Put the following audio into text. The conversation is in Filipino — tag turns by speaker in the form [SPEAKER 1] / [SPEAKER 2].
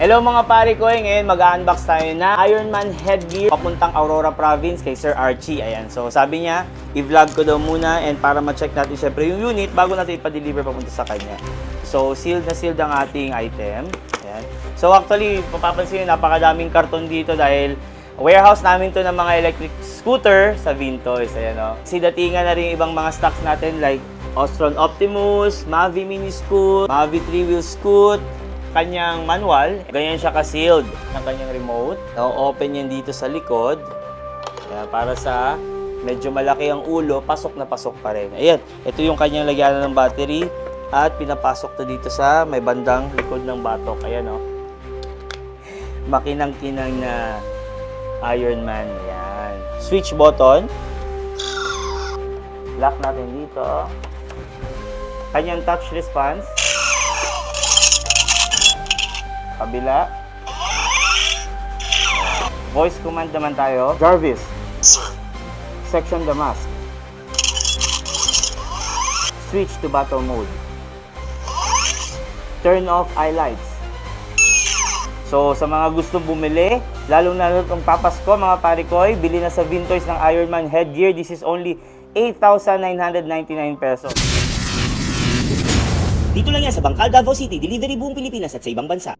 [SPEAKER 1] Hello mga pare ko, eh, ngayon mag-unbox tayo na Ironman headgear papuntang Aurora Province kay Sir Archie. Ayan, so sabi niya, i-vlog ko daw muna and para ma-check natin syempre yung unit bago natin ipa-deliver papunta sa kanya. So sealed na sealed ang ating item. Ayan. So actually, mapapansin nyo, napakadaming karton dito dahil warehouse namin to ng mga electric scooter sa Vintoys. Ayan o. Si datingan na rin ibang mga stocks natin like Ostron Optimus, Mavi Mini Scoot, Mavi 3-wheel Scoot, kanyang manual, ganyan siya ka-sealed ng kanyang remote. Na-open yan dito sa likod. Kaya para sa medyo malaki ang ulo, pasok na pasok pa rin. Ayan, ito yung kanyang lagyanan ng battery at pinapasok to dito sa may bandang likod ng batok. Ayan o. Makinang-kinang na Ironman. Yan. Switch button. Lock natin dito. Kanyang touch response. Kabila. Voice command naman tayo. Jarvis. Section the mask. Switch to battle mode. Turn off eye lights. So, sa mga gustong bumili, lalong lalo itong papasko, mga parikoy, bili na sa Vintoys ng Ironman headgear. This is only 8,999 pesos.
[SPEAKER 2] Dito lang yan sa Bangkal, Davao City, delivery buong Pilipinas at sa ibang bansa.